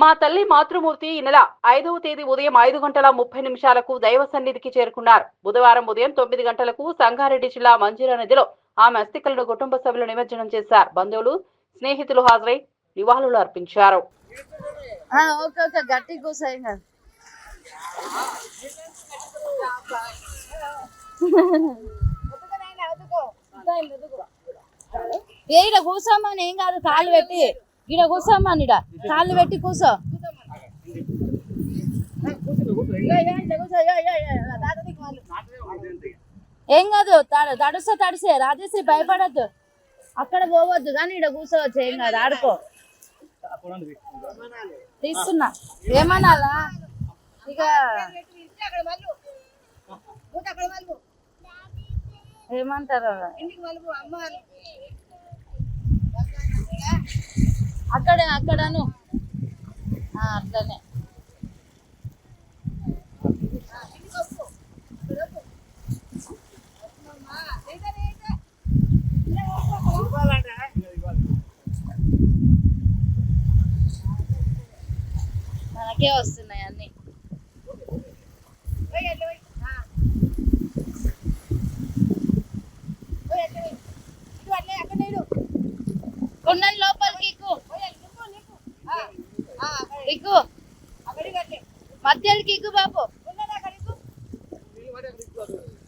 మా తల్లి మాతృమూర్తి ఈ నెల ఐదవ తేదీ ఉదయం ఐదు గంటల ముప్పై నిమిషాలకు దైవ సన్నిధికి చేరుకున్నారు. బుధవారం ఉదయం తొమ్మిది గంటలకు సంగారెడ్డి జిల్లా మంజీరా నదిలో ఆమె అస్థికలను కుటుంబ సభ్యులు నిమజ్జనం చేశారు. బంధువులు స్నేహితులు హాజరై నివాళులు అర్పించారు. ఆ, ఓకే ఓకే గట్టి కూర్చో ఏం కాదు కాళ్ళు పెట్టి. ఈడ కూర్చోమని ఈడ కాళ్ళు పెట్టి కూసో ఏం కాదు తడ- తడుస్తా తడిసే రాజేశ్రీ భయపడద్దు. అక్కడ పోవద్దు కానీ ఈడ కూర్చోవచ్చు ఏం కాదు ఆడుకో. తీస్తున్నా. ఏమనాలా? ఇక ఏమంటారు? అక్కడే అక్కడను. అట్లనే. మనకే వస్తున్నాయి అన్ని. కొండల్లో ఇగ్గు. మధ్యలోకి ఇగ్గు బాబు.